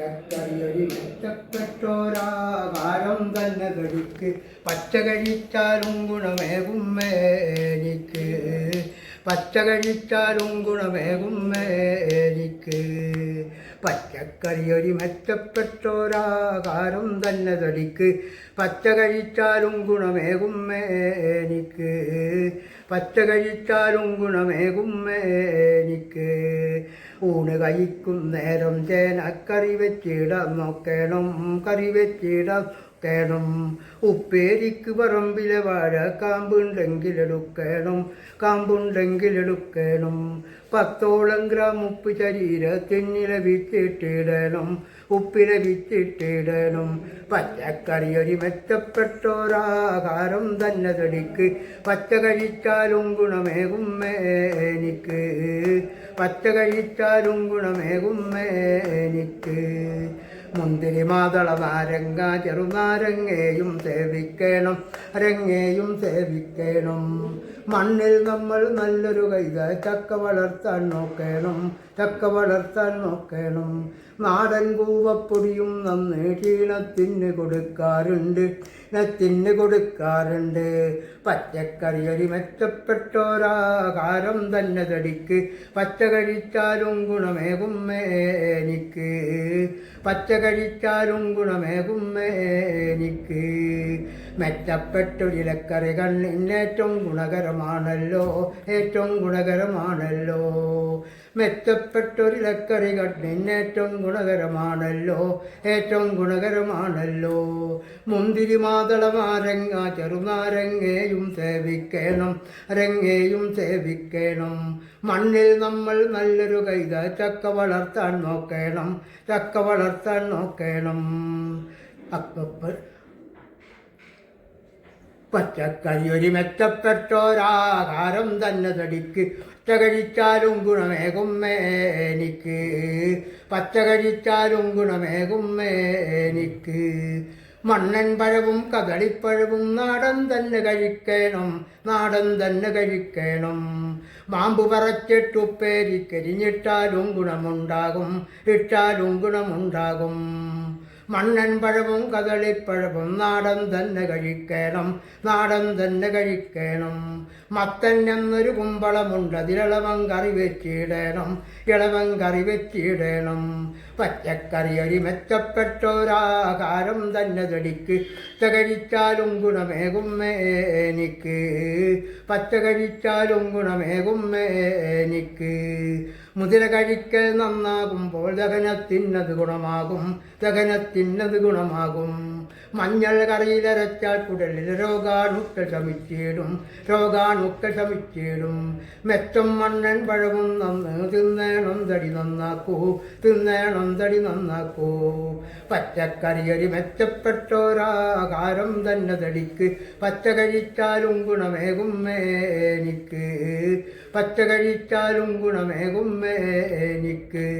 പച്ചക്കറിയൊരു മെച്ചപ്പെട്ടോരാകാരം തന്നെ കഴിക്ക് പച്ച കഴിച്ചാലും ഗുണമേകും മേനിക്ക്. പച്ച കഴിച്ചാലും ഗുണമേകും മേനിക്ക്. പച്ചക്കറിയൊരു മെച്ചപ്പെട്ടോരാകാരം തന്നെ തടിക്ക്. പച്ച കഴിച്ചാലും ഗുണമേകും മേനിക്ക്. പച്ച കഴിച്ചാലും ഗുണമേകും മേനിക്ക്. ഊണ് കഴിക്കും നേരം ചേനക്കറി വെച്ചിടാം നോക്കണം കറി വെച്ചിടാം ണം ഉപ്പേരിക്ക് പറമ്പിലെ വാഴ കാമ്പുണ്ടെങ്കിൽ എടുക്കണം പത്തോളം ഗ്രാം ഉപ്പ് ശരീരത്തിനില വിച്ചിട്ടിടണം ഉപ്പില വിച്ചിട്ടിടണം. പച്ചക്കറി ഒരു മെച്ചപ്പെട്ടോരാഹാരം തന്നെ തടിക്ക് പച്ച കഴിച്ചാലും ഗുണമേകും എനിക്ക് പച്ച കഴിച്ചാലും ഗുണമേകുന്നേ മേനിക്ക്. മുന്തിരി മാതള നാരങ്ങ ചെറുനാരങ്ങയും സേവിക്കണം. അരങ്ങയും സേവിക്കണം. മണ്ണിൽ നമ്മൾ നല്ലൊരു കൈത ചക്ക വളർത്താൻ നോക്കണം. ചക്ക വളർത്താൻ നോക്കണം. നാടൻ കൂവപ്പൊടിയും നന്ന് ക്ഷീണത്തിന് കൊടുക്കാറുണ്ട്. ക്ഷീണത്തിന് കൊടുക്കാറുണ്ട്. പച്ചക്കറി അരി മെച്ചപ്പെട്ടോരാകാരം തന്നെ തടിക്ക്. പച്ച കഴിച്ചാലും ഗുണമേകും എനിക്ക് പച്ച കഴിച്ചാലും ഗുണമേകും മേനിക്ക്. മെച്ചപ്പെട്ടൊരിലക്കറി ഇന്നേറ്റവും ഗുണകരമാണല്ലോ ഏറ്റവും ഗുണകരമാണല്ലോ. മെച്ചപ്പെട്ടൊരിലക്കറി ഇന്നേറ്റവും ഗുണകരമാണല്ലോ ഏറ്റവും ഗുണകരമാണല്ലോ. മുന്തിരി മാതളമാരങ്ങ ചെറുനാരങ്ങയും സേവിക്കണം രങ്ങയും സേവിക്കണം. മണ്ണിൽ നമ്മൾ നല്ലൊരു കൈത ചക്ക വളർത്താൻ നോക്കണം ചക്ക വളർത്താൻ നോക്കണം. അപ്പ പച്ചക്കറി ഒരു മെച്ചപ്പെട്ടോരാഹാരം തന്നെ തടിക്ക് പച്ച കഴിച്ചാലും ഗുണമേകും എനിക്ക് പച്ച കഴിച്ചാലും ഗുണമേകും എനിക്ക് മണ്ണൻ പഴവും കദളിപ്പഴവും നാടൻ തന്നെ കഴിക്കണം നാടൻ തന്നെ കഴിക്കണം. മാമ്പ് പറച്ചിട്ടുപ്പേരിക്കരിഞ്ഞിട്ടാലും ഗുണമുണ്ടാകും ഇട്ടാലും ഗുണമുണ്ടാകും. മണ്ണൻ പഴവും കദളിപ്പഴവും നാടൻ തന്നെ കഴിക്കണം നാടൻ തന്നെ കഴിക്കണം. മത്തൻ എന്നൊരു കുമ്പളമുണ്ട് അതിലളവൻ കറി വെച്ചിടണം ഇളവൻ കറി വെച്ചിടണം. പച്ചക്കറി ഒരു മെച്ചപ്പെട്ടൊരാകാരം തന്നെ തടിക്ക് കഴിച്ചാലും ഗുണമേകുമേ എനിക്ക് പച്ച കഴിച്ചാലും ഗുണമേകുമേ എനിക്ക് മുതിര കഴിക്കൽ നന്നാകുമ്പോൾ ദഹനത്തിനത് ഗുണമാകും ദഹനത്തിനത് ഗുണമാകും. മഞ്ഞൾ കറിയിലരച്ചാൽ കുടലിൽ രോഗാണുക്കൾ ശമിച്ചേടും. രോഗാണുക്കൾ ശമിച്ചേടും. മെച്ചം മണ്ണൻ പഴവും നന്ന് തിന്നേണം തടി നന്നാക്കൂ. തിന്നേണം തടി നന്നാക്കൂ. പച്ചക്കറി ഒരു മെച്ചപ്പെട്ടോരാഹാരം തന്നെ തടിക്ക്. പച്ച കഴിച്ചാലും ഗുണമേകും മേനിക്ക്. പച്ച കഴിച്ചാലും ഗുണമേകും മേനിക്ക്.